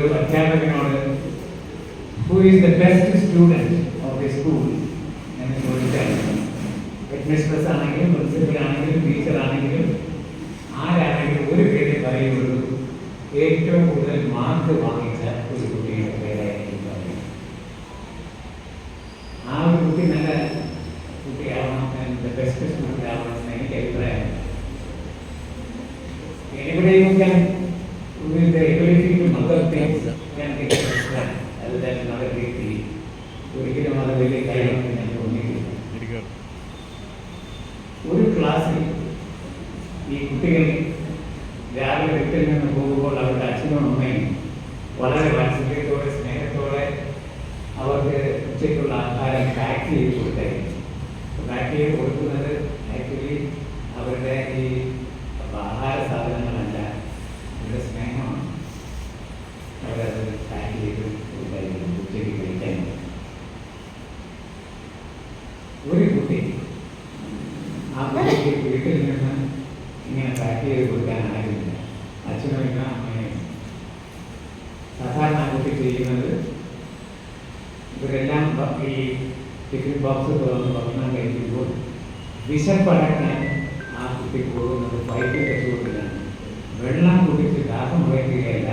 കുട്ടികളൊക്കെ ഉള്ളതുകൊണ്ട് തന്നെ ഒരു അധ്യാപകനോട് who is the best student of the school എന്ന് ചോദിച്ചാൽ ഹെഡ് മിസ്ട്രസ് ആണെങ്കിലും പ്രിൻസിപ്പൽ ആണെങ്കിലും ടീച്ചർ ആണെങ്കിലും ആരാണെങ്കിലും ഒരു പേര് പറയുള്ളൂ ഏറ്റവും കൂടുതൽ മാർക്ക് വാങ്ങിച്ച ഒരു കുട്ടിയുടെ പേരായിരിക്കും പറയുന്നത് ആ ഒരു കുട്ടി നല്ല കുട്ടിയാവണം ബെസ്റ്റ് സ്റ്റുഡൻ്റ് ആവണം എന്ന് എനിക്ക് അഭിപ്രായം Anybody than another big ഒരിക്കലും അത് വലിയ കാര്യമെന്ന് ഞാൻ ഒരു ക്ലാസ്സിൽ ഈ കുട്ടികൾ രാവിലെ വീട്ടിൽ നിന്ന് പോകുമ്പോൾ അവരുടെ അച്ഛനും അമ്മയും വളരെ വാത്സല്യത്തോടെ സ്നേഹത്തോടെ അവർക്ക് ഉച്ചയ്ക്കുള്ള ആഹാരം പാക്ക് ചെയ്ത് കൊടുത്തായിരുന്നു. പാക്ക് ചെയ്ത് കൊടുക്കുന്നത് ആക്ച്വലി അവരുടെ ഈ ആഹാര സാധനങ്ങളല്ല അവരുടെ സ്നേഹമാണ് അവരത് പാക്ക് ചെയ്ത് കൊടുത്തായിരുന്നു ഉച്ചയ്ക്ക് കഴിക്കാൻ ഒരു കുട്ടി കുട്ടിക്ക് വീട്ടിൽ നിന്ന് ഇങ്ങനെ പാക്ക് ചെയ്ത് കൊടുക്കാൻ ആരുമില്ല അച്ഛനും അമ്മയും സാധാരണ കുട്ടി ചെയ്യുന്നത് ഇവരെല്ലാം ഈ ടിഫിൻ ബോക്സ് തുറന്ന് ഭക്ഷണം കഴിക്കുമ്പോൾ വിശപ്പടക്കാൻ ആ കുട്ടി പോകുന്നത് പൈപ്പിന്റെ ചൂടിലാണ് വെള്ളം കുടിച്ച് ദാഹം വയ്ക്കുകയല്ല